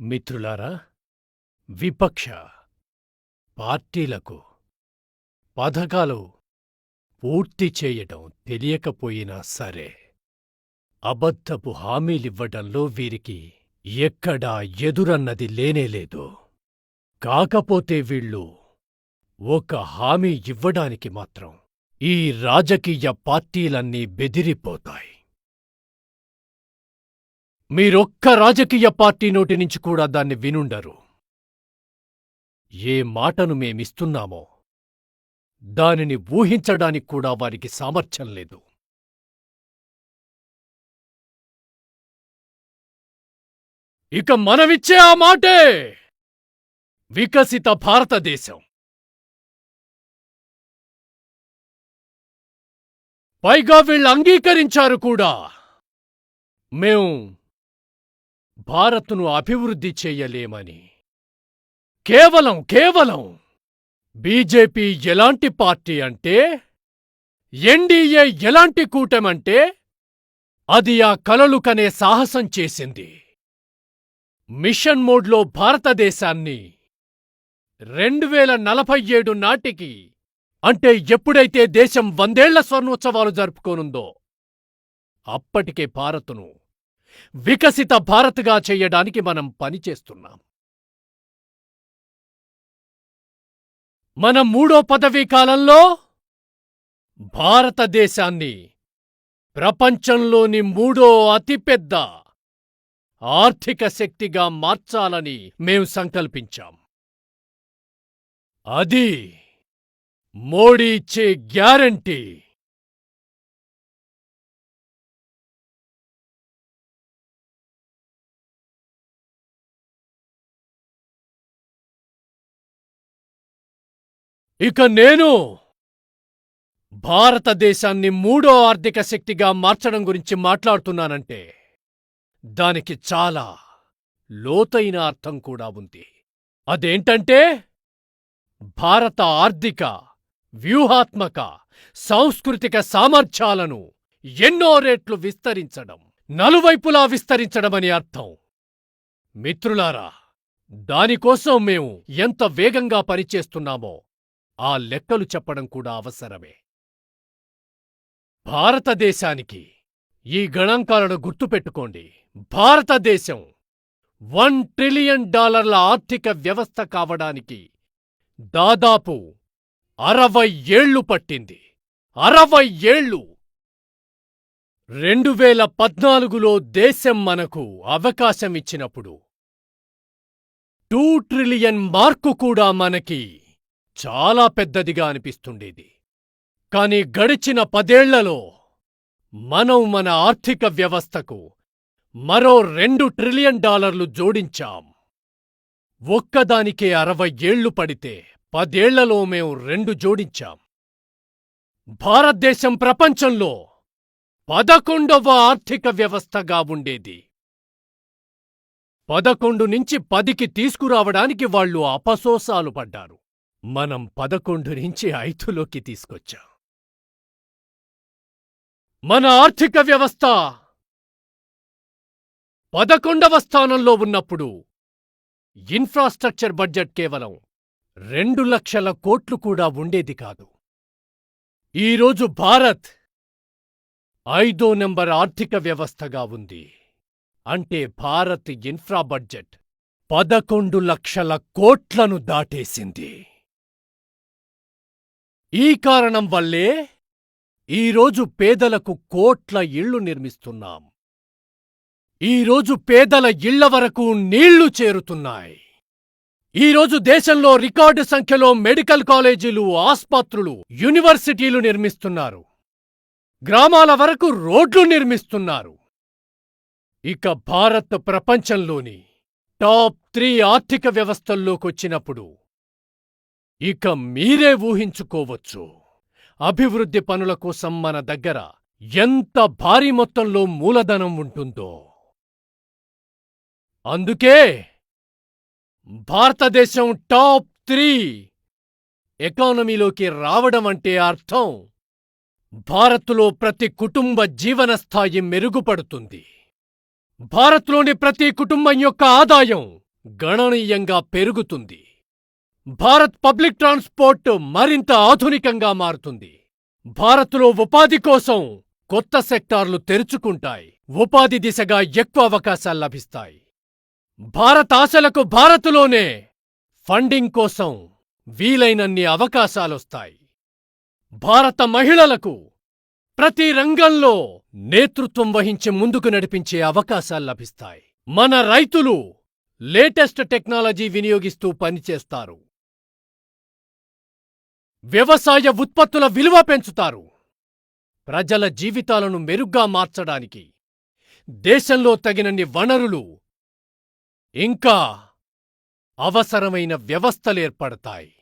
మిత్రులారా విపక్ష పార్టీలకు పథకాలు పూర్తి చేయటం తెలియకపోయినా సరే అబద్ధపు హామీలివ్వటంలో వీరికి ఎక్కడా ఎదురన్నది లేనేలేదు కాకపోతే వీళ్ళు ఒక హామీ ఇవ్వడానికి మాత్రం ఈ రాజకీయ పార్టీలన్నీ బెదిరిపోతాయి. మీరొక్క రాజకీయ పార్టీ నోటి నుంచి కూడా దాన్ని వినుండరు. ఏ మాటను మేమిస్తున్నామో దానిని ఊహించడానికి కూడా వారికి సామర్థ్యం లేదు. ఇక మనమిచ్చే ఆ మాటే వికసిత భారతదేశం. పైగా వీళ్ళు అంగీకరించారు కూడా. మేం భారత్ను అభివృద్ధి చేయలేమని. కేవలం కేవలం బీజేపీ ఎలాంటి పార్టీ అంటే ఎన్డీఏ ఎలాంటి కూటమంటే అది ఆ కలలు కనే సాహసం చేసింది. మిషన్ మోడ్లో భారతదేశాన్ని రెండు వేల నలభై ఏడు నాటికి అంటే ఎప్పుడైతే దేశం వందేళ్ళ స్వర్ణోత్సవాలు జరుపుకోనుందో అప్పటికే భారత్ను వికసిత భారత్గా చేయడానికి మనం పనిచేస్తున్నాం. మన మూడో పదవీ కాలంలో భారతదేశాన్ని ప్రపంచంలోని మూడో అతిపెద్ద ఆర్థిక శక్తిగా మార్చాలని మేం సంకల్పించాం. అది మోడీ ఇచ్చే గ్యారంటీ. ఇక నేను భారతదేశాన్ని మూడో ఆర్థిక శక్తిగా మార్చడం గురించి మాట్లాడుతున్నానంటే దానికి చాలా లోతైన అర్థం కూడా ఉంది. అదేంటంటే భారత ఆర్థిక వ్యూహాత్మక సాంస్కృతిక సామర్థ్యాలను ఎన్నో రేట్లు విస్తరించడం నలువైపులా విస్తరించడమని అర్థం. మిత్రులారా దానికోసం మేము ఎంత వేగంగా పనిచేస్తున్నామో ఆ లెక్కలు చెప్పడం కూడా అవసరమే. భారతదేశానికి ఈ గణాంకాలను గుర్తుపెట్టుకోండి. భారతదేశం వన్ ట్రిలియన్ డాలర్ల ఆర్థిక వ్యవస్థ కావడానికి దాదాపు అరవై ఏళ్ళు పట్టింది. అరవై ఏళ్ళు! రెండు వేల పద్నాలుగులో దేశం మనకు అవకాశం ఇచ్చినప్పుడు టూ ట్రిలియన్ మార్కు కూడా మనకి చాలా పెద్దదిగా అనిపిస్తుండేది. కాని గడిచిన పదేళ్ళలో మనం మన ఆర్థిక వ్యవస్థకు మరో రెండు ట్రిలియన్ డాలర్లు జోడించాం. ఒక్కదానికే అరవై ఏళ్ళు పడితే పదేళ్ళలో మేం రెండు జోడించాం. భారతదేశం ప్రపంచంలో పదకొండవ ఆర్థిక వ్యవస్థగా ఉండేది. పదకొండు నుంచి పదికి తీసుకురావడానికి వాళ్ళు అపసోసాలు పడ్డారు. మనం పదకొండు నుంచి ఐదులోకి తీసుకొచ్చాం. మన ఆర్థిక వ్యవస్థ పదకొండవ స్థానంలో ఉన్నప్పుడు ఇన్ఫ్రాస్ట్రక్చర్ బడ్జెట్ కేవలం రెండు లక్షల కోట్లు కూడా ఉండేది కాదు. ఈరోజు భారత్ ఐదో నెంబర్ ఆర్థిక వ్యవస్థగా ఉంది. అంటే భారత్ ఇన్ఫ్రా బడ్జెట్ పదకొండు లక్షల కోట్లను దాటేసింది. ఈ కారణం వల్లే ఈరోజు పేదలకు కోట్ల ఇళ్ళు నిర్మిస్తున్నాం. ఈరోజు పేదల ఇళ్ళ వరకు నీళ్ళు చేరుతున్నాయి. ఈరోజు దేశంలో రికార్డు సంఖ్యలో మెడికల్ కాలేజీలు ఆస్పత్రులు యూనివర్సిటీలు నిర్మిస్తున్నారు. గ్రామాల వరకు రోడ్లు నిర్మిస్తున్నారు. ఇక భారత్ ప్రపంచంలోని టాప్ త్రీ ఆర్థిక వ్యవస్థల్లోకొచ్చినప్పుడు ఇక మీరే ఊహించుకోవచ్చు. అభివృద్ధి పనుల కోసం మన దగ్గర ఎంత భారీ మొత్తంలో మూలధనం ఉంటుందో. అందుకే భారతదేశం టాప్ త్రీ ఎకానమీలోకి రావడం అంటే అర్థం. భారత్లో ప్రతి కుటుంబ జీవన స్థాయి మెరుగుపడుతుంది. భారత్లోని ప్రతి కుటుంబం యొక్క ఆదాయం గణనీయంగా పెరుగుతుంది. భారత్ పబ్లిక్ ట్రాన్స్పోర్ట్ మరింత ఆధునికంగా మారుతుంది. భారత్లో ఉపాధి కోసం కొత్త సెక్టార్లు తెరుచుకుంటాయి. ఉపాధి దిశగా ఎక్కువ అవకాశాలు లభిస్తాయి. భారత్ ఆశలకు భారత్లోనే ఫండింగ్ కోసం వీలైనన్ని అవకాశాలొస్తాయి. భారత మహిళలకు ప్రతి రంగంలో నేతృత్వం వహించి ముందుకు నడిపించే అవకాశాలు లభిస్తాయి. మన రైతులు లేటెస్ట్ టెక్నాలజీ వినియోగిస్తూ పనిచేస్తారు. వ్యవసాయ ఉత్పత్తుల విలువ పెంచుతారు. ప్రజల జీవితాలను మెరుగ్గా మార్చడానికి దేశంలో తగినన్ని వనరులు ఇంకా అవసరమైన వ్యవస్థలేర్పడతాయి